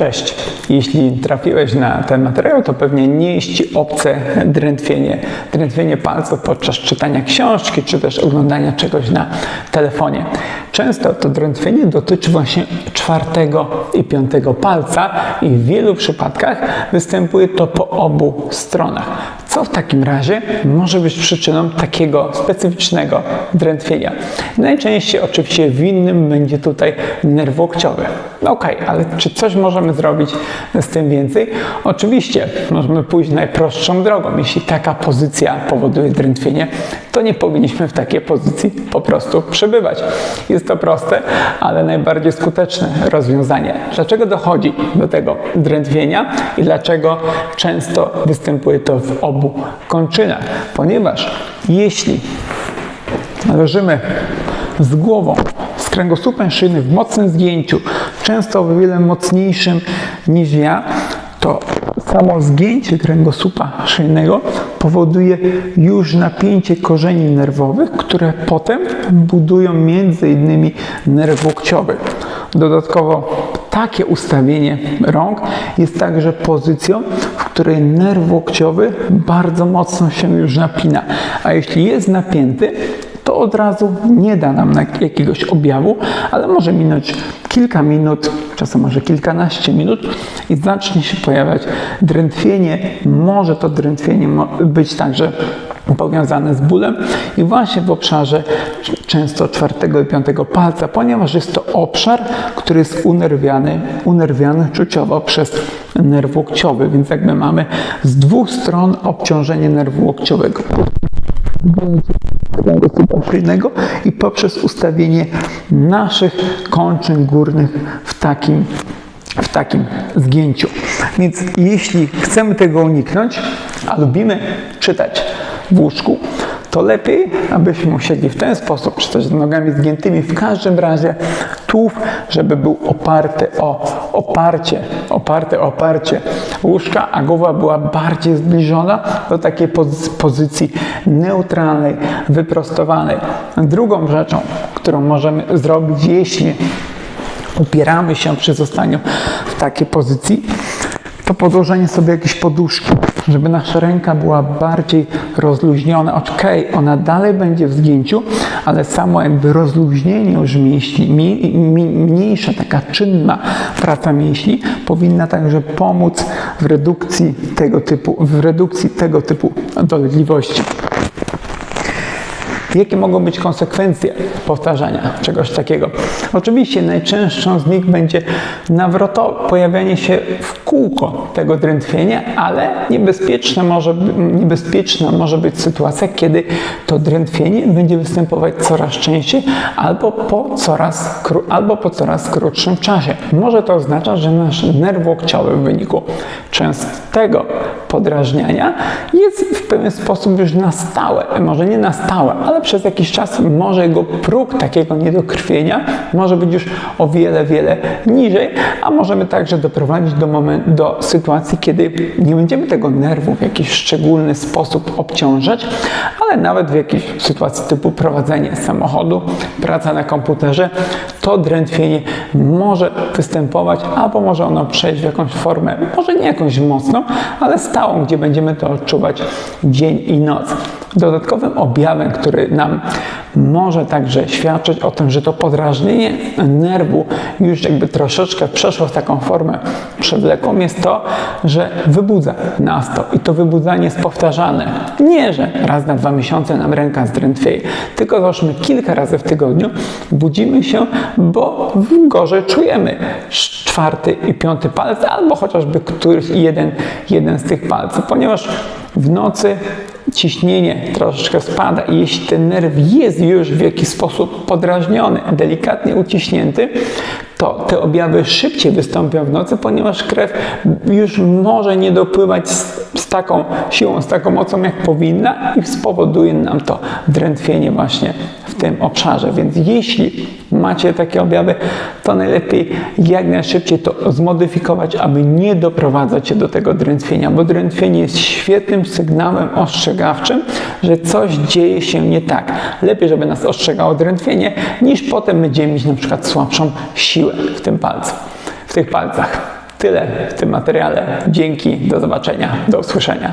Cześć. Jeśli trafiłeś na ten materiał, to pewnie nie jest Ci obce drętwienie, drętwienie palców podczas czytania książki, czy też oglądania czegoś na telefonie. Często to drętwienie dotyczy właśnie czwartego i piątego palca i w wielu przypadkach występuje to po obu stronach. Co w takim razie może być przyczyną takiego specyficznego drętwienia? Najczęściej oczywiście winnym będzie tutaj nerw łokciowy. Ok, ale czy coś możemy zrobić z tym więcej? Oczywiście możemy pójść najprostszą drogą. Jeśli taka pozycja powoduje drętwienie, to nie powinniśmy w takiej pozycji po prostu przebywać. Jest to proste, ale najbardziej skuteczne rozwiązanie. Dlaczego dochodzi do tego drętwienia i dlaczego często występuje to w obu kończynach? Ponieważ jeśli leżymy z głową, z kręgosłupem szyjnym w mocnym zgięciu, często o wiele mocniejszym niż ja, to samo zgięcie kręgosłupa szyjnego powoduje już napięcie korzeni nerwowych, które potem budują między innymi nerw łokciowy. Dodatkowo takie ustawienie rąk jest także pozycją, w której nerw łokciowy bardzo mocno się już napina. A jeśli jest napięty, to od razu nie da nam jakiegoś objawu, ale może minąć kilka minut, czasem może kilkanaście minut i zacznie się pojawiać drętwienie. Może to drętwienie być także powiązane z bólem i właśnie w obszarze często czwartego i piątego palca, ponieważ jest to obszar, który jest unerwiany, unerwiany czuciowo przez nerw łokciowy, więc jakby mamy z dwóch stron obciążenie nerwu łokciowego. I poprzez ustawienie naszych kończyn górnych w takim, w takim zgięciu. Więc jeśli chcemy tego uniknąć, a lubimy czytać w łóżku, to lepiej, abyśmy musieli w ten sposób czytać z nogami zgiętymi. W każdym razie tułów, żeby był oparty o oparcie, oparty o oparcie łóżka, a głowa była bardziej zbliżona do takiej pozycji neutralnej, wyprostowanej. Drugą rzeczą, którą możemy zrobić, jeśli upieramy się przy zostaniu w takiej pozycji, to podłożenie sobie jakiejś poduszki, żeby nasza ręka była bardziej rozluźniona. Ok, ona dalej będzie w zgięciu, ale samo jakby rozluźnienie już mięśni, mniejsza taka czynna praca mięśni powinna także pomóc w redukcji tego typu, w redukcji tego typu dolegliwości. Jakie mogą być konsekwencje powtarzania czegoś takiego? Oczywiście najczęstszą z nich będzie nawrotowe, pojawianie się w kółko tego drętwienia, ale niebezpieczna może, niebezpieczna może być sytuacja, kiedy to drętwienie będzie występować coraz częściej albo po coraz, albo po coraz krótszym czasie. Może to oznaczać, że nasz nerw łokciowy w wyniku częstego podrażniania jest w pewien sposób już na stałe, może nie na stałe, ale przez jakiś czas może jego próg takiego niedokrwienia może być już o wiele, wiele niżej, a możemy także doprowadzić do, moment, do sytuacji, kiedy nie będziemy tego nerwu w jakiś szczególny sposób obciążać, ale nawet w jakiejś sytuacji typu prowadzenie samochodu, praca na komputerze, to drętwienie może występować, albo może ono przejść w jakąś formę, może nie jakąś mocną, ale stałą, gdzie będziemy to odczuwać dzień i noc. Dodatkowym objawem, który nam może także świadczyć o tym, że to podrażnienie nerwu już jakby troszeczkę przeszło w taką formę przewlekłą, jest to, że wybudza nas to i to wybudzanie jest powtarzane. Nie, że raz na dwa miesiące nam ręka zdrętwieje, tylko załóżmy kilka razy w tygodniu budzimy się, bo gorzej czujemy czwarty i piąty palec, albo chociażby któryś jeden, jeden z tych palców, ponieważ w nocy ciśnienie troszeczkę spada i jeśli ten nerw jest już w jakiś sposób podrażniony, delikatnie uciśnięty, to te objawy szybciej wystąpią w nocy, ponieważ krew już może nie dopływać z, z, taką siłą, z taką mocą, jak powinna i spowoduje nam to drętwienie właśnie w tym obszarze. Więc jeśli macie takie objawy, to najlepiej jak najszybciej to zmodyfikować, aby nie doprowadzać się do tego drętwienia, bo drętwienie jest świetnym sygnałem ostrzegawczym, że coś dzieje się nie tak. Lepiej, żeby nas ostrzegało drętwienie, niż potem będziemy mieć na przykład słabszą w tym palcu, w tych palcach. Tyle w tym materiale. Dzięki, do zobaczenia, do usłyszenia.